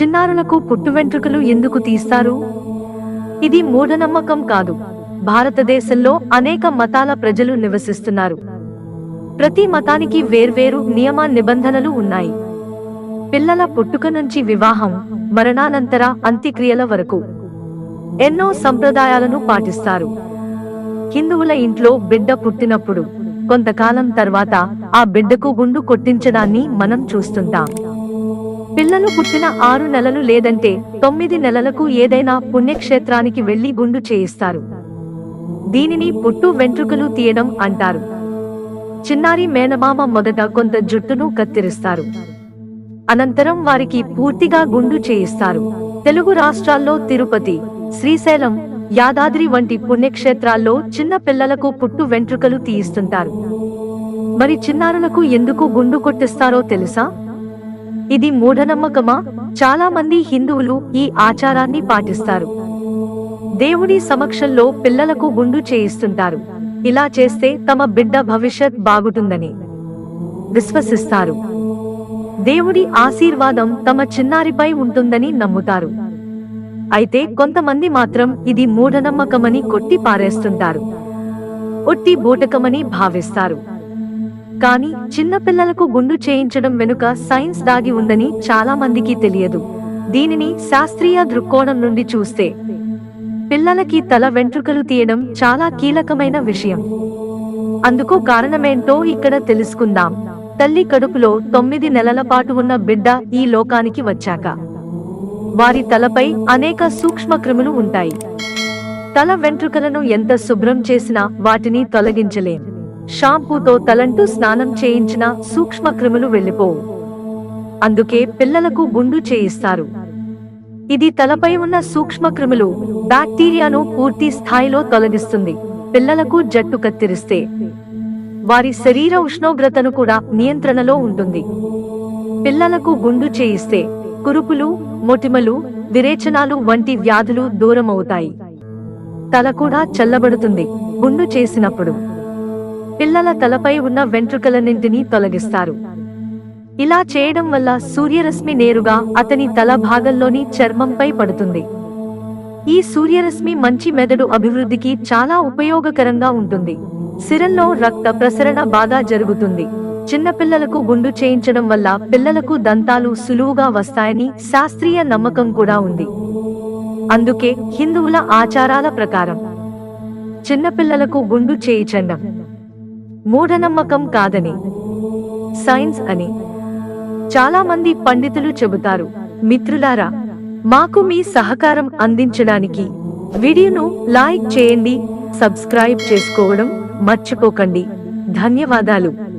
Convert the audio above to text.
చిన్నారులకు పుట్టు వెంట్రుకలు ఎందుకు తీస్తారు? ఇది మూఢనమ్మకం కాదు. భారతదేశంలో అనేక మతాల ప్రజలు నివసిస్తున్నారు. ప్రతి మతానికి వేర్వేరు నియమ నిబంధనలు ఉన్నాయి. పిల్లల పుట్టుక నుంచి వివాహం మరణానంతర అంత్యక్రియల వరకు ఎన్నో సంప్రదాయాలను పాటిస్తారు. హిందువుల ఇంట్లో బిడ్డ పుట్టినప్పుడు కొంతకాలం తర్వాత ఆ బిడ్డకు గుండు కొట్టించడాన్ని మనం చూస్తుంటాం. పిల్లలు పుట్టిన ఆరు నెలలు లేదంటే తొమ్మిది నెలలకు ఏదైనా పుణ్యక్షేత్రానికి వెళ్ళి గుండు చేయిస్తారు. దీనిని పుట్టు వెంట్రుకలు తీయడం అంటారు. చిన్నారి మేనమామ మొదట కొంత జుట్టును కత్తిరిస్తారు. అనంతరం వారికి పూర్తిగా గుండు చేయిస్తారు. తెలుగు రాష్ట్రాల్లో తిరుపతి శ్రీశైలం యాదాద్రి వంటి పుణ్యక్షేత్రాల్లో చిన్న పిల్లలకు పుట్టు వెంట్రుకలు తీయిస్తుంటారు. మరి చిన్నారులకు ఎందుకు గుండు కొట్టిస్తారో తెలుసా? ఇది మూఢనమ్మకమా? చాలా మంది హిందువులు ఈ ఆచారాన్ని పాటిస్తారు. దేవుడి సమక్షంలో పిల్లలకు గుండు చేయిస్తుంటారు. ఇలా చేస్తే తమ బిడ్డ భవిష్యత్ బాగుంటుందని విశ్వసిస్తారు. దేవుడి ఆశీర్వాదం తమ చిన్నారిపై ఉంటుందని నమ్ముతారు. అయితే కొంతమంది మాత్రం ఇది మూఢనమ్మకమని కొట్టి పారేస్తుంటారు ఒట్టి బూటకమని భావిస్తారు. కానీ చిన్నపిల్లలకు గుండు చేయించడం వెనుక సైన్స్ దాగి ఉందని చాలా మందికి తెలియదు. దీనిని శాస్త్రీయ దృక్కోణం నుండి చూస్తే పిల్లలకి తల వెంట్రుకలు తీయడం చాలా కీలకమైన విషయం. అందుకు కారణమేంటో ఇక్కడ తెలుసుకుందాం. తల్లి కడుపులో తొమ్మిది నెలల పాటు ఉన్న బిడ్డ ఈ లోకానికి వచ్చాక వారి తలపై అనేక సూక్ష్మ క్రిములు ఉంటాయి. తల వెంట్రుకలను ఎంత శుభ్రం చేసినా వాటిని తొలగించలేం. షాంపూతో తలంటూ స్నానం చేయించిన సూక్ష్మక్రిములు వెళ్ళిపోవు అందుకే పిల్లలకు గుండు చేయిస్తారు. ఇది తలపై ఉన్న సూక్ష్మక్రిములు బ్యాక్టీరియాను పూర్తి స్థాయిలో తొలగిస్తుంది. పిల్లలకు జట్టు కత్తిరిస్తే వారి శరీర ఉష్ణోగ్రతను కూడా నియంత్రణలో ఉంటుంది. పిల్లలకు గుండు చేయిస్తే కురుపులు మొటిమలు విరేచనాలు వంటి వ్యాధులు దూరమవుతాయి. తల కూడా చల్లబడుతుంది. గుండు చేసినప్పుడు పిల్లల తలపై ఉన్న వెంట్రుకలన్నింటినీ తొలగిస్తారు. ఇలా చేయడం వల్ల సూర్యరశ్మి నేరుగా అతని తల భాగంలోని చర్మంపై పడుతుంది. ఈ సూర్యరశ్మి మంచి మెదడు అభివృద్ధికి చాలా ఉపయోగకరంగా ఉంటుంది. సిరంలో రక్త ప్రసరణ బాగా జరుగుతుంది. చిన్నపిల్లలకు గుండు చేయించడం వల్ల పిల్లలకు దంతాలు సులువుగా వస్తాయని శాస్త్రీయ నమ్మకం కూడా ఉంది. అందుకే హిందువుల ఆచారాల ప్రకారం చిన్నపిల్లలకు గుండు చేయించండం. మూఢనమ్మకం కాదని. సైన్స్ అని. చాలా మంది పండితులు చెబుతారు మిత్రులారా మాకు మీ సహకారం అందించడానికి వీడియోను లైక్ చేయండి సబ్స్క్రైబ్ చేసుకోవడం మర్చిపోకండి. ధన్యవాదాలు.